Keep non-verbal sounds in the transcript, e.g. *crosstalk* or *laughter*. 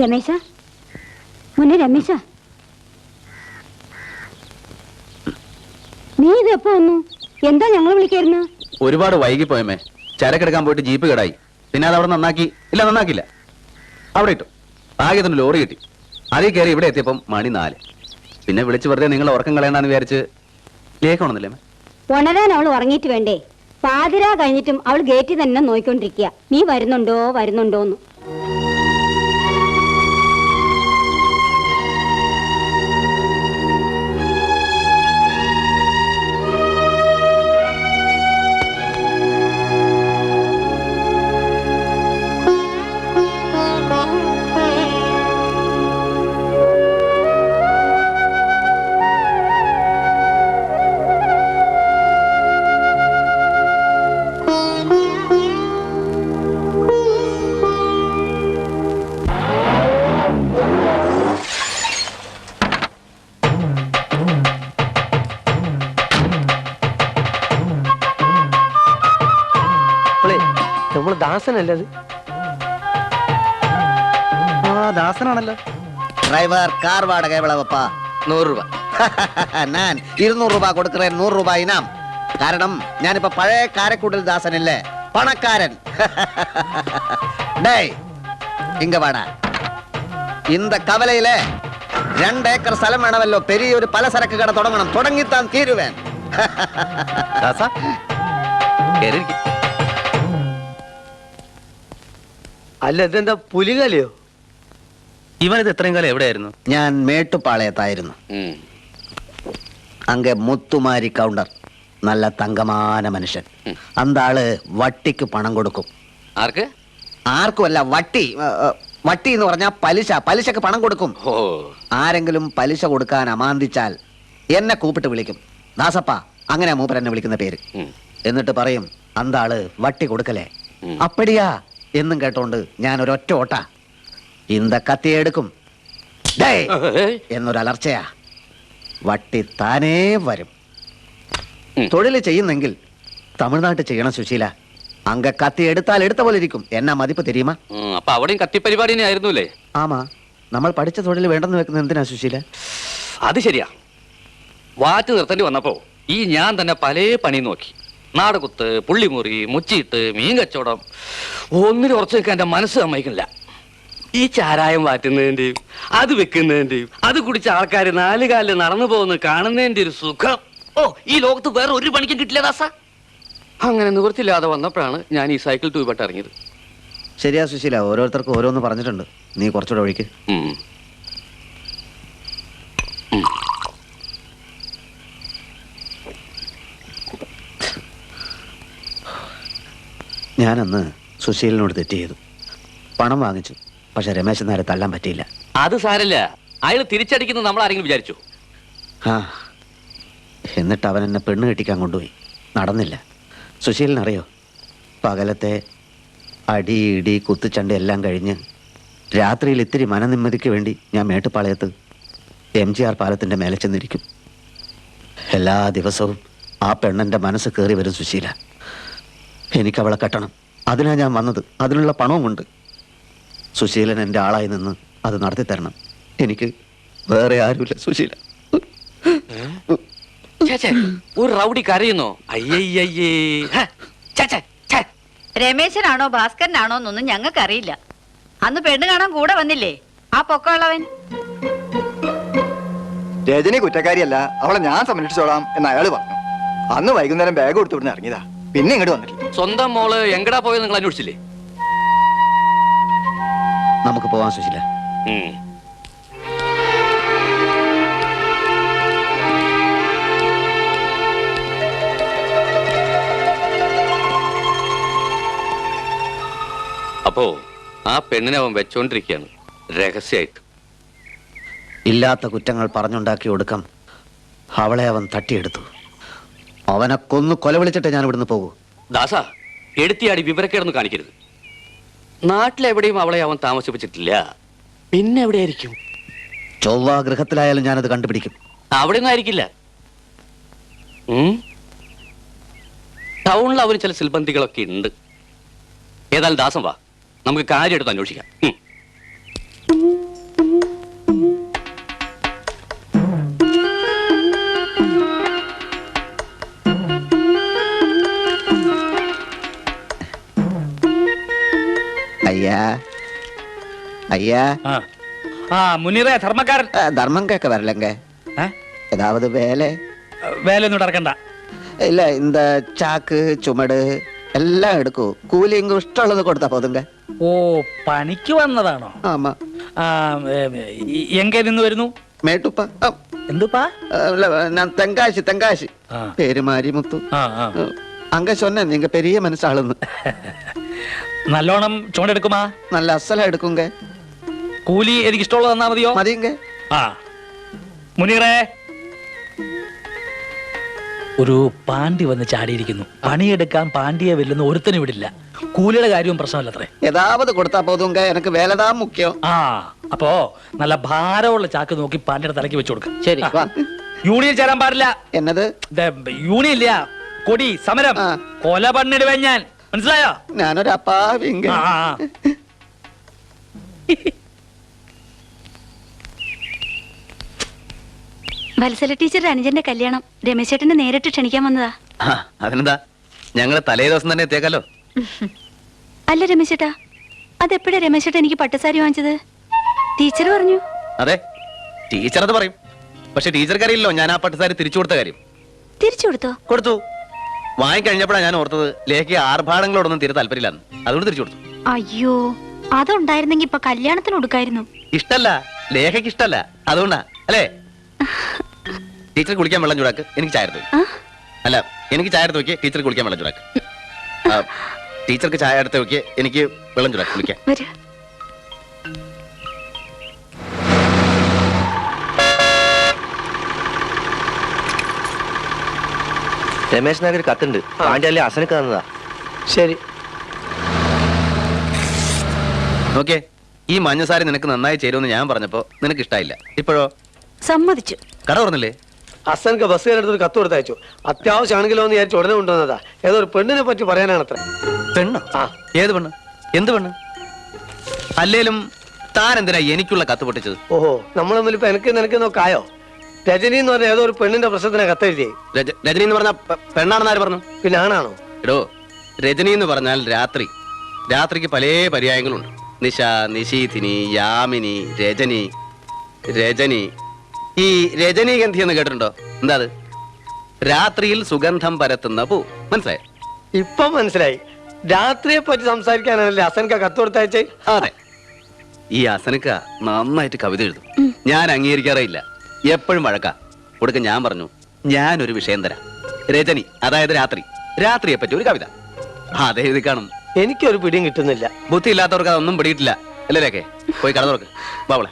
രമേശ? മുന്നേ രമേശ? നീ ഇത് എപ്പോ വന്നു? എന്താ ഞങ്ങൾ വിളിക്കായിരുന്നു? ഒരുപാട് വൈകിപ്പോയമേ ചരക്കെടുക്കാൻ പോയിട്ട് ജീപ്പ് കേടായി. പിന്നെ അത് അവിടെ നന്നാക്കി. ഇല്ല നന്നാക്കില്ല അവിടെ ഇട്ടു. ഭാഗ്യത്തിന് ലോറി കിട്ടി. അതിൽ കയറി ഇവിടെ എത്തിയപ്പം മണി നാല്. പിന്നെ വിളിച്ച് വെറുതെ നിങ്ങൾ ഉറക്കം കളയണ്ടെന്ന് വിചാരിച്ച് ലേഖണമെന്നില്ലേ? ഉണരാൻ അവൾ ഉറങ്ങിയിട്ട് വേണ്ടേ? പാതിരാ കഴിഞ്ഞിട്ടും അവൾ ഗേറ്റിൽ തന്നെ നോയിക്കൊണ്ടിരിക്കുക നീ വരുന്നുണ്ടോ വരുന്നുണ്ടോന്ന്. ദാസനല്ലേ ആ ദാസനാണല്ലോ. ഡ്രൈവർ കാർ വാടക എവളവപ്പാ നൂറ് രൂപ. *laughs* ഞാൻ ഇരുന്നൂറ് രൂപ കൊടുക്കുന്ന നൂറ് രൂപ ഇനാം. കാരണം ഞാനിപ്പോ പഴയ കാരക്കൂട്ടൽ ദാസനല്ലേ? പണക്കാരൻ. *laughs* ഡേ ഇങ്ക വാടാ ഇന്ത കവലയിലെ രണ്ട് ഏക്കർ സ്ഥലം വേണമല്ലോ. പെരിയ പലചരക്ക് കട തുടങ്ങണം. തുടങ്ങിത്താൻ തീരുവേൻ. *laughs* ദാസ. കേറിയിരിക്കും. അല്ല ഇതെന്താ പുലികലയോ ഇത് എത്രയും കാലം എവിടെയായിരുന്നു? ഞാൻ മേട്ടുപാളയത്തായിരുന്നു. അങ്ക മുത്തുമാരി കൗണ്ടർ. നല്ല തങ്കമാന മനുഷ്യൻ. അന്താൾ വട്ടിക്ക് പണം കൊടുക്കും. ആർക്ക്? ആർക്കുമല്ല വട്ടി. ഏ, ഏ, വട്ടി എന്ന് പറഞ്ഞാൽ പലിശ. പലിശക്ക് പണം കൊടുക്കും. ഓ. ആരെങ്കിലും പലിശ കൊടുക്കാൻ അമാന്തിച്ചാൽ എന്നെ കൂപ്പിട്ട് വിളിക്കും. ദാസപ്പ അങ്ങനെ മൂപ്പർ എന്നെ വിളിക്കുന്ന പേര്. ഉം. എന്നിട്ട് പറയും അന്താൾ വട്ടി കൊടുക്കലേ. ഉം. അപ്പടിയാ. എന്നും കേട്ടോണ്ട് ഞാൻ ഒരൊറ്റ ഓട്ട. ഇന്ത കത്തിയെടുക്കും ഡേയ്! എന്നൊരു അലർച്ചയാ വട്ടി താനേ വരും. തൊഴിൽ ചെയ്യുന്നെങ്കിൽ തമിഴ്നാട്ടിൽ ചെയ്യണം സുശീല. അങ്ക കത്തി എടുത്താൽ എടുത്ത പോലെ ഇരിക്കും. എന്നാ മതിപ്പ് തെരിയുമാ ഉം, അപ്പൊ അവിടെയും കത്തി പരിപാടി ആയിരുന്നുല്ലേ ആമാ. നമ്മൾ പഠിച്ച തൊഴിൽ വേണ്ടെന്ന് വെക്കുന്നത് എന്തിനാ സുശീല? അത് ശരിയാ. വാറ്റ് നിർത്തേണ്ടി വന്നപ്പോ ഈ ഞാൻ തന്നെ പല പണി നോക്കി. നാടകുത്ത് പുള്ളിമുറി മുച്ചിട്ട് മീൻ കച്ചവടം ഒന്നിനു ഉറച്ചു നിൽക്കാൻ എന്റെ മനസ്സ് സമ്മതിക്കില്ല ഈ ചാരായം വാറ്റുന്നതിന്റെയും അത് വെക്കുന്നതിന്റെയും അത് കുടിച്ച ആൾക്കാർ നാല് കാലിൽ നടന്നു പോകുന്ന കാണുന്നതിന്റെ ഒരു സുഖം. ഓ ഈ ലോകത്ത് വേറെ ഒരു പണിക്കും കിട്ടില്ല ദാസ. അങ്ങനെ നിവൃത്തില്ലാതെ വന്നപ്പോഴാണ് ഞാൻ ഈ സൈക്കിൾ ടൂബിട്ട് ഇറങ്ങിയത്. ശരിയാ സുശീല ഓരോരുത്തർക്കും ഓരോന്ന് പറഞ്ഞിട്ടുണ്ട്. നീ കുറച്ചുകൂടെ ഒഴിക്ക്. ഞാനന്ന് സുശീലിനോട് തെറ്റ് ചെയ്തു. പണം വാങ്ങിച്ചു. പക്ഷെ രമേശൻ നേരെ തള്ളാൻ പറ്റിയില്ല. അത് സാരല്ല. അയാൾ തിരിച്ചടിക്കുന്നത് നമ്മൾ ആരെങ്കിലും വിചാരിച്ചു. ആ എന്നിട്ട് അവൻ എന്നെ പെണ്ണ് കെട്ടിക്കാൻ കൊണ്ടുപോയി. നടന്നില്ല. സുശീലിനറിയോ? പകലത്തെ അടി ഇടി കുത്തുചണ്ട എല്ലാം കഴിഞ്ഞ് രാത്രിയിൽ ഇത്തിരി മനനിമ്മതിക്ക് വേണ്ടി ഞാൻ മേട്ടുപാളയത്ത് എം ജി ആർ പാലത്തിന്റെ മേലെ ചെന്നിരിക്കും. എല്ലാ ദിവസവും ആ പെണ്ണന്റെ മനസ്സ് കയറി വരും സുശീല. എനിക്ക് അവളെ കെട്ടണം. അതിനാ ഞാൻ വന്നത്. അതിനുള്ള പണവുമുണ്ട്. സുശീലൻ എന്റെ ആളായി നിന്ന് അത് നടത്തി തരണം എനിക്ക് വേറെ ആരുമില്ല സുശീല. ഒരു റൗഡി കരയുന്നോ? അയ്യയ്യേ. രമേശനാണോ ഭാസ്കരനാണോ എന്നൊന്നും ഞങ്ങൾക്ക് അറിയില്ല അന്ന് പെണ്ണ് കാണാൻ കൂടെ വന്നില്ലേ? ആ പൊക്കമുള്ളവൻ. രജനി കുറ്റക്കാരിയല്ല. അവളെ ഞാൻ സംരക്ഷിച്ചോളാം എന്ന് അയാൾ പറഞ്ഞു. അന്ന് വൈകുന്നേരം ബാഗ് കൊടുത്തു ഇവിടുന്ന് ഇറങ്ങിയതാ. പിന്നെ ഇങ്ങോട്ട് വന്നിട്ടില്ല. സ്വന്തം മോൾ എങ്കടാ പോയത് നിങ്ങൾ അന്വേഷിച്ചില്ലേ? നമുക്ക് പോവാൻ സുശീല. അപ്പോ ആ പെണ്ണിനെ അവൻ വെച്ചോണ്ടിരിക്കുകയാണ് രഹസ്യമായിട്ട് ഇല്ലാത്ത കുറ്റങ്ങൾ പറഞ്ഞുണ്ടാക്കി ഒടുക്കം അവളെ അവൻ തട്ടിയെടുത്തു. അവനെ കൊന്നു കൊല വിളിച്ചിട്ട് ഞാൻ ഇവിടുന്ന് പോകൂ. ദാസ എടുത്തിയാടി വിവരക്കേടൊന്നും കാണിക്കരുത്. നാട്ടിലെവിടെയും അവളെ അവൻ താമസിപ്പിച്ചിട്ടില്ല. പിന്നെ എവിടെയായിരിക്കും? ചൊവ്വ ഗൃഹത്തിലായാലും ഞാനത് കണ്ടുപിടിക്കും. അവിടെ ഒന്നും ആയിരിക്കില്ല ടൗണിൽ അവന് ചില സിൽബന്ധികളൊക്കെ ഉണ്ട്. ഏതായാലും ദാസം വാ. നമുക്ക് കാര്യം എടുത്ത് അന്വേഷിക്കാം. അയ്യാ. അയ്യാ. ആ. മുനീറേ ധർമ്മക്കാരൻ. ധർമ്മം കേക്ക വരലങ്ക. ഏതാവത് വേല? വേലൊന്നും ഇടക്കണ്ട ഇല്ല ഇന്ത ചാക്ക് ചുമട് എല്ലാം എടുക്കൂ. കൂലി ഇങ്ങ് ഇഷ്ടമുള്ളത് കൊടുത്താ പോതുങ്ക. ഓ പണിക്ക് വന്നതാണോ? ആമാ. എങ്കേ നിന്ന് വരുന്നു? മേട്ടുപ്പ. എന്തുപ്പാ? ഞാൻ തെങ്കാശി തെങ്കാശി. പേര് മാരിമുത്തു. ஆ. பேரு மாரிமுத்து ആ ആ அஹ், அங்க சொன்னேன் நீங்க பெரிய மனசாளுன்னு നല്ലോണം ചൂണ്ടെടുക്കുമാ நல்ல அசலா எடுக்குங்க കൂലി എനിക്ക് ഇഷ്ടമുള്ളത് തന്നാ മതിയോ மதியங்க ആ മുനീറേ ഒരു പാണ്ടി വന്ന് ചാടിയിരിക്കുന്നു പണിയെടുക്കാൻ പാണ്ടിയെ വെല്ലുന്ന ഒരുത്തനും വിടില്ല കൂലിയുടെ കാര്യവും പ്രശ്നമല്ലത്രേ ஏதாவது கொடுத்தா போதுங்க எனக்கு வேலைதான் முக்கியம் ആ അപ്പോ നല്ല ഭാരമുള്ള ചാക്ക് നോക്കി പാണ്ടിയുടെ തലയ്ക്ക് വെച്ചു കൊടുക്ക ശരി, വാ. യൂണിയൻ ചേരാൻ പാടില്ല என்னது ദേ, യൂണിയൻ ഇല്ല കൊടി സമരം. ആ. കൊല പണിടുവൻ ഞാൻ. മനസ്സിലായോ? ഞാനൊരു അപ്പാവിങ്ക. ആ, ആ, ആ. വത്സല ടീച്ചർ അനുജന്റെ കല്യാണം രമേശ് ചേട്ടനെ നേരിട്ട് ക്ഷണിക്കാൻ വന്നതാ. ആ, അതിനെന്താ? ഞങ്ങൾ തലേ ദിവസം തന്നെ എത്തിയേക്കാലോ? അല്ല രമേശേട്ടാ അതെപ്പോഴാ രമേശ് എനിക്ക് പട്ടസാരി വാങ്ങിച്ചത്? ടീച്ചർ പറഞ്ഞു. അതെ ടീച്ചർ അത് പറയും. പക്ഷെ ടീച്ചർക്ക് അറിയില്ലോ ഞാൻ ആ പട്ടസാരി തിരിച്ചു കൊടുത്ത കാര്യം. തിരിച്ചു കൊടുത്തോ? കൊടുത്തു. വാങ്ങിക്കഴിഞ്ഞപ്പോഴാണ് ഞാൻ ഓർത്തത് ലേക്ക് ആർഭാടങ്ങളോടൊന്നും തീരെ താല്പര്യമില്ലെന്ന്. അതുകൊണ്ട് തിരിച്ചു കൊടുത്തു. അയ്യോ അതുണ്ടായിരുന്നെങ്കി ഇപ്പൊ കല്യാണത്തിന് കൊടുക്കായിരുന്നു. ഇഷ്ടല്ല ലേഖയ്ക്ക് ഇഷ്ടല്ല. അതുകൊണ്ടാ. അല്ലേ? ടീച്ചർ കുളിക്കാൻ വെള്ളം ചൂടാക്ക്. എനിക്ക് ചായ എടുത്തു അല്ല എനിക്ക് ചായ എടുത്ത് വെക്ക്. ടീച്ചർ കുളിക്കാൻ വെള്ളം ചൂടാക്ക്. ടീച്ചർക്ക് ചായ എടുത്ത് വെക്ക്. എനിക്ക് വെള്ളം ചൂടാക്ക്. കുളിക്കാൻ രമേശ് നഗർ കത്തുണ്ട്. പാണ്ഡ്യാലി അസനക്ക് തന്നതാ. ശരി. ഓക്കേ ഈ മഞ്ഞസാരി നിനക്ക് നന്നായി ചേരുമെന്ന് ഞാൻ പറഞ്ഞപ്പോ നിനക്ക് ഇഷ്ടായില്ല. ഇപ്പോഴോ? സമ്മതിച്ചു. കട പറഞ്ഞില്ലേ അസനക്ക് ബസ്സുകാരെടുത്ത് ഒരു കത്ത് കൊടുത്തയച്ചു. അത്യാവശ്യമാണെങ്കിലോ എന്ന് വിചാരിച്ചു ഉടനെ കൊണ്ടുവന്നതാ. ഏതോ ഒരു പെണ്ണിനെ പറ്റി പറയാനാണ് അത്ര പെണ്ണ്? ആ. ഏത് പെണ്ണ്? എന്ത് പെണ്ണ്? അല്ലേലും താൻ എന്തിനാ എനിക്കുള്ള കത്ത് പൊട്ടിച്ചത്? ഓഹോ നമ്മൾ തമ്മിൽ ഇപ്പൊ എനിക്ക് നിനക്ക് നോക്കായോ രജനി എന്ന് പറഞ്ഞ ഏതോ ഒരു പെണ്ണിന്റെ പ്രശ്നത്തിന് കത്തെഴുതിയേ രജ- രജനി എന്ന് പറഞ്ഞ പെണ്ണാണെന്ന് ആര് പറഞ്ഞു? പിന്നെ ആണാണോ? എടോ രജനി എന്ന് പറഞ്ഞാൽ രാത്രി. രാത്രിക്ക് പല പര്യായങ്ങളുണ്ട്. നിശ നിശീഥിനി യാമിനി രജനി രജനി. ഈ രജനീഗന്ധി എന്ന് കേട്ടിട്ടുണ്ടോ? എന്താ അത്? രാത്രിയിൽ സുഗന്ധം പരത്തുന്ന പൂ. മനസ്സിലായോ? ഇപ്പൊ മനസ്സിലായി. രാത്രിയെ പറ്റി സംസാരിക്കാനല്ലേ അസനക്ക കത്ത് കൊടുത്തയച്ചേ? അതെ. ഈ അസനക്ക നന്നായിട്ട് കവിത എഴുതും. ഞാൻ അംഗീകരിക്കാറേയില്ല എപ്പോഴും വഴക്ക. കൊടുക്ക ഞാൻ പറഞ്ഞു ഞാനൊരു വിഷയം തരാം രജനി അതായത് രാത്രി. രാത്രിയെ പറ്റി ഒരു കവിത. അതെ എഴുതി കാണും. എനിക്കൊരു പിടിയും കിട്ടുന്നില്ല. ബുദ്ധി ഇല്ലാത്തവർക്ക് അതൊന്നും പിടിയിട്ടില്ല. അല്ലേ പോയി കട തുറക്ക് ബാവളെ